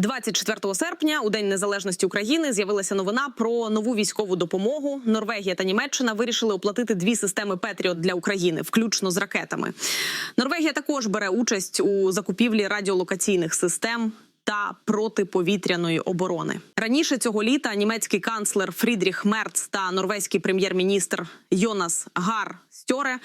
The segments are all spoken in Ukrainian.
24 серпня, у День Незалежності України, з'явилася новина про нову військову допомогу. Норвегія та Німеччина вирішили оплатити дві системи Петріот для України, включно з ракетами. Норвегія також бере участь у закупівлі радіолокаційних систем. Та протиповітряної оборони раніше цього літа німецький канцлер Фрідріх Мерц та норвезький прем'єр-міністр Йонас Гар Стьоре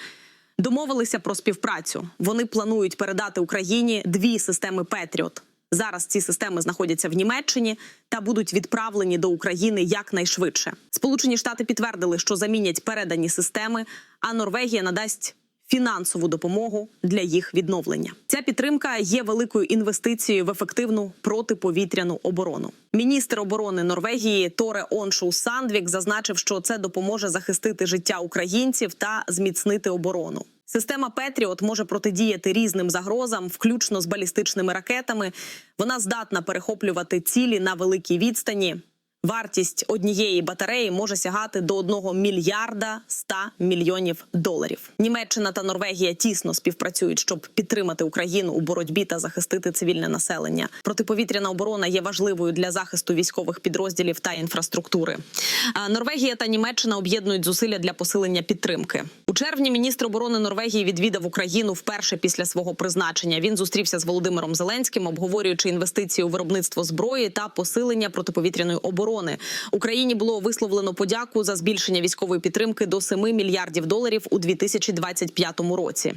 домовилися про співпрацю. Вони планують передати Україні дві системи Петріот. Зараз ці системи знаходяться в Німеччині та будуть відправлені до України якнайшвидше. Сполучені Штати підтвердили, що замінять передані системи, а Норвегія надасть фінансову допомогу для їх відновлення. Ця підтримка є великою інвестицією в ефективну протиповітряну оборону. Міністр оборони Норвегії Торе Оншу Сандвік зазначив, що це допоможе захистити життя українців та зміцнити оборону. Система Петріот може протидіяти різним загрозам, включно з балістичними ракетами. Вона здатна перехоплювати цілі на великій відстані. Вартість однієї батареї може сягати до 1 мільярда 100 мільйонів доларів. Німеччина та Норвегія тісно співпрацюють, щоб підтримати Україну у боротьбі та захистити цивільне населення. Протиповітряна оборона є важливою для захисту військових підрозділів та інфраструктури. Норвегія та Німеччина об'єднують зусилля для посилення підтримки. Червні міністр оборони Норвегії відвідав Україну вперше після свого призначення. Він зустрівся з Володимиром Зеленським, обговорюючи інвестиції у виробництво зброї та посилення протиповітряної оборони. Україні було висловлено подяку за збільшення військової підтримки до 7 мільярдів доларів у 2025 році.